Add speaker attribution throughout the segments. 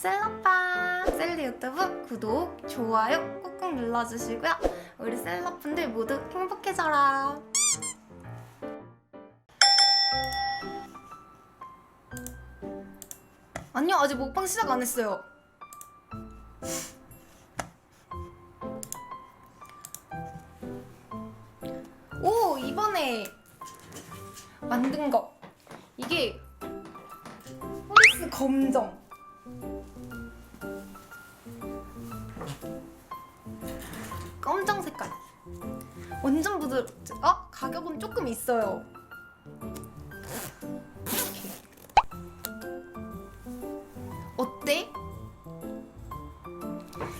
Speaker 1: 셀럽빵 셀리 유튜브 구독, 좋아요 꾹꾹 눌러주시고요. 우리 셀럽분들 모두 행복해져라. 아니요 아직 먹방 시작 안 했어요. 오 이번에 만든 거 이게 호리스 검정 검정 색깔 완전 부드러 어? 가격은 조금 있어요. 어때?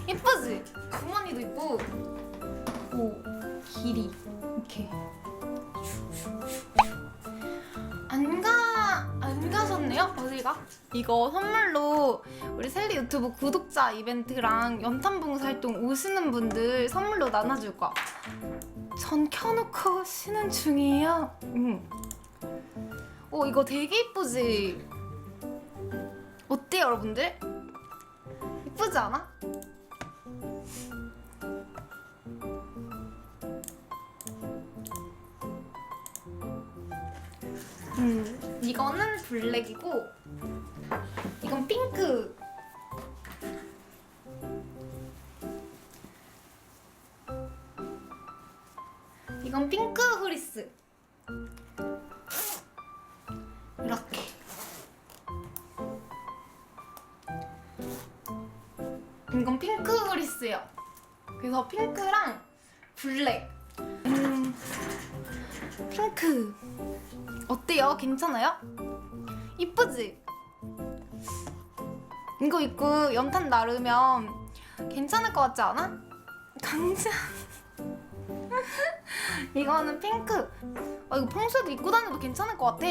Speaker 1: 예쁘지? 주머니도 있고 오 길이 이렇게 어디가? 이거 선물로 우리 셀리 유튜브 구독자 이벤트랑 연탄봉사 활동 오시는 분들 선물로 나눠줄 거야. 전 켜놓고 쉬는 중이에요. 응. 오, 이거 되게 이쁘지? 어때, 여러분들? 이쁘지 않아? 음, 이거는 블랙이고 이건 핑크. 이건 핑크 후리스. 이렇게. 이건 핑크 후리스요. 그래서 핑크랑 블랙. 음, 핑크. 어때요? 괜찮아요? 이쁘지? 이거 입고 연탄 나르면 괜찮을 것 같지 않아? 강자 이거는 핑크 아, 이거 평소에도 입고 다녀도 괜찮을 것 같아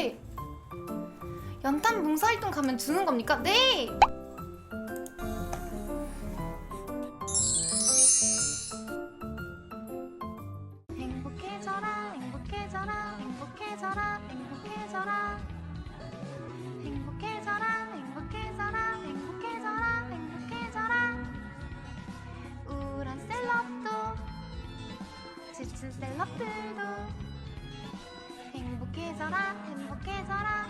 Speaker 1: 연탄 봉사활동 가면 주는 겁니까? 네! 셀럽들도. 행복해져라 행복해져라